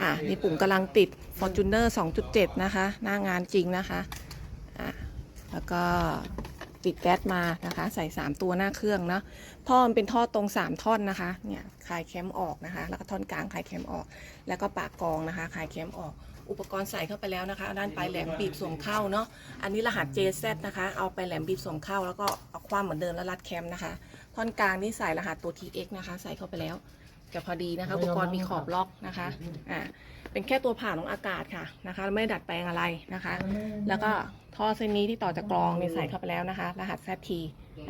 อะนี่ปุ่มกำลังติด Fortuner 2.7 นะคะ หน้างานจริงนะคะอะแล้วก็ติดแก๊สมานะคะ ใส่ 3 ตัวหน้าเครื่องเนาะท่อมันเป็นท่อตรง 3 ท่อนนะคะเนี่ยคลายแคมออกนะคะ แล้วก็ท่อนกลางคลายแคมออก แล้วก็ปากกองนะคะคลายแคมออก อุปกรณ์ใส่เข้าไปแล้วนะคะ ด้านปลายแหลมบีบสวมเข้าเนาะอันนี้รหัส JZ นะคะ เอาไปแหลมบีบสวมเข้า แล้วก็เอาความเหมือนเดิมแล้วรัดแคมนะคะ ท่อนกลางนี่ใส่รหัสตัว TX นะคะ ใส่เข้าไปแล้ว จะพอดีนะคะอุปกรณ์มีขอบล็อกนะคะอ่าเป็นแค่ตัวผ่านของอากาศค่ะนะคะ ไม่ได้ดัดแปลงอะไรนะคะ แล้วก็ท่อเส้นนี้ที่ต่อจากกรองเนี่ยใส่เข้าไปแล้วนะคะ รหัส ZT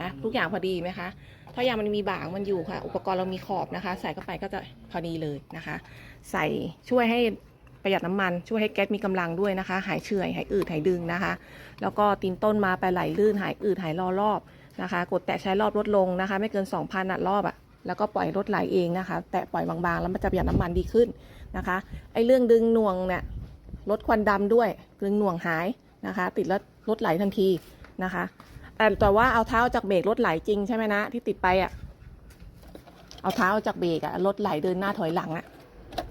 นะทุกอย่างพอดีไหมคะท่อยางมันมีบางมันอยู่ค่ะ อุปกรณ์เรามีขอบนะคะ ใส่เข้าไปก็จะพอดีเลยนะคะ ใส่ช่วยให้ประหยัดน้ำมันช่วยให้แก๊สมีกำลังด้วยนะคะ หายเฉื่อยหายอืดหายดึงนะคะ แล้วก็ตีนต้นมาไปไหลลื่นหายอืดหายรอรอบนะคะ กดแตะใช้รอบลดลงนะคะ ไม่เกิน 2,000อัดรอบอะ แล้วก็ปล่อยรถไหลเองนะคะ แตะปล่อยบางๆ แล้วมันจะประหยัดน้ำมันดีขึ้นนะคะ ไอ้เรื่องดึงหน่วงเนี่ยลดควันดำด้วยดึงหน่วงหายนะคะ ติดแล้วรถไหลทันทีนะคะแต่แต่ว่าเอาเท้าจากเบรกรถไหลจริงใช่ไหมนะที่ติดไปอะเอาเท้าจากเบรกอะรถไหลเดินหน้าถอยหลังอะ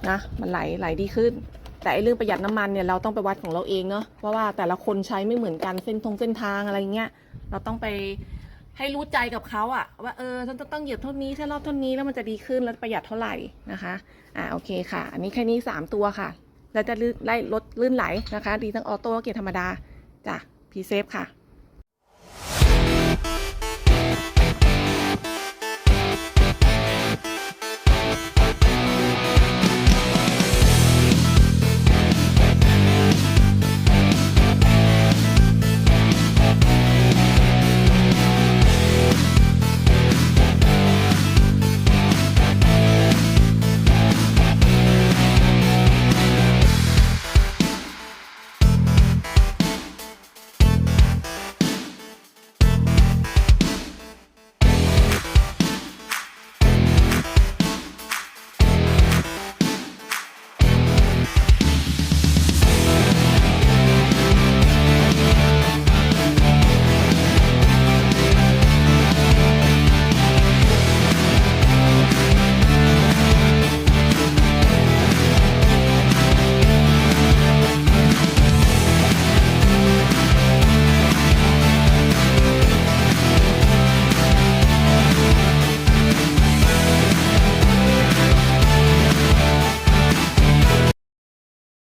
นะมันไหลไหลดีขึ้น แต่ไอ้เรื่องประหยัดน้ำมันเนี่ยเราต้องไปวัดของเราเองเนาะเพราะว่าแต่ละคนใช้ไม่เหมือนกันเส้นทงเส้นทางอะไรเงี้ยเราต้องไป ให้รู้ใจกับเขาอะว่าเออฉันจะต้องเหยียบเท่านี้ถ้ารอบเท่านี้แล้วมันจะดีขึ้นแล้วประหยัดเท่าไหร่นะคะอ่าโอเคค่ะ อันนี้แค่นี้สามตัวค่ะ แล้วจะลื่นไล่ลดลื่นไหลนะคะ ดีทั้งออโต้และเกียร์ธรรมดาจ้ะพีเซฟค่ะ